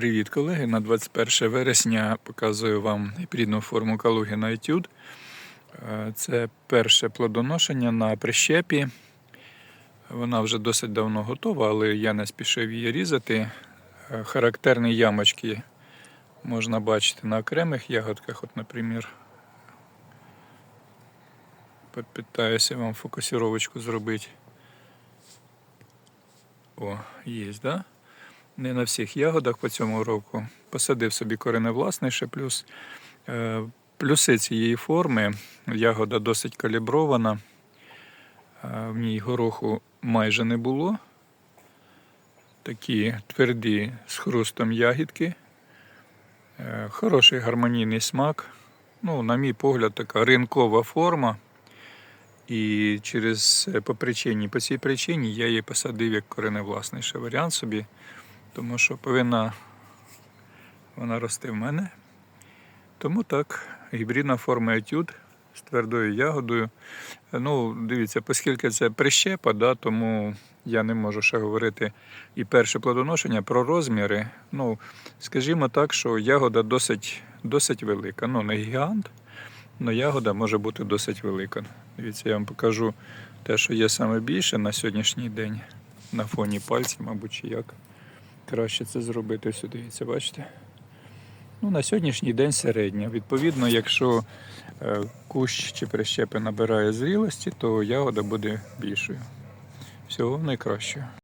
Привіт, колеги! На 21 вересня показую вам гібридну форму Калугіна Етюд. Е, Це перше плодоношення на прищепі. Вона вже досить давно готова, але я не спішив її різати. Е, Характерні ямочки можна бачити на окремих ягодках. От, наприклад, попитаюся вам фокусировочку зробити. О, є, да? Не на всіх ягодах по цьому року. Посадив собі кореневласний ще плюс. Е, Плюси цієї форми. Ягода досить калібрована. Е, В ній гороху майже не було. Такі тверді з хрустом ягідки. Е, Хороший гармонійний смак. Ну, на мій погляд, така ринкова форма. І через по причині, по цій причині я її посадив як кореневласний ще варіант собі, тому що повинна вона рости в мене. Тому так, гібридна форма етюд з твердою ягодою. Ну, дивіться, оскільки це прищепа, да, тому я не можу ще говорити і перше плодоношення про розміри. Ну, скажімо так, що ягода досить, досить велика. Ну, не гігант, але ягода може бути досить велика. Дивіться, я вам покажу те, що є саме більше на сьогоднішній день на фоні пальців, мабуть, чи як. Краще це зробити. Ось дивіться, бачите? Ну, на сьогоднішній день середня. Відповідно, якщо е, кущ чи прищепи набирає зрілості, то ягода буде більшою. Всього найкращого.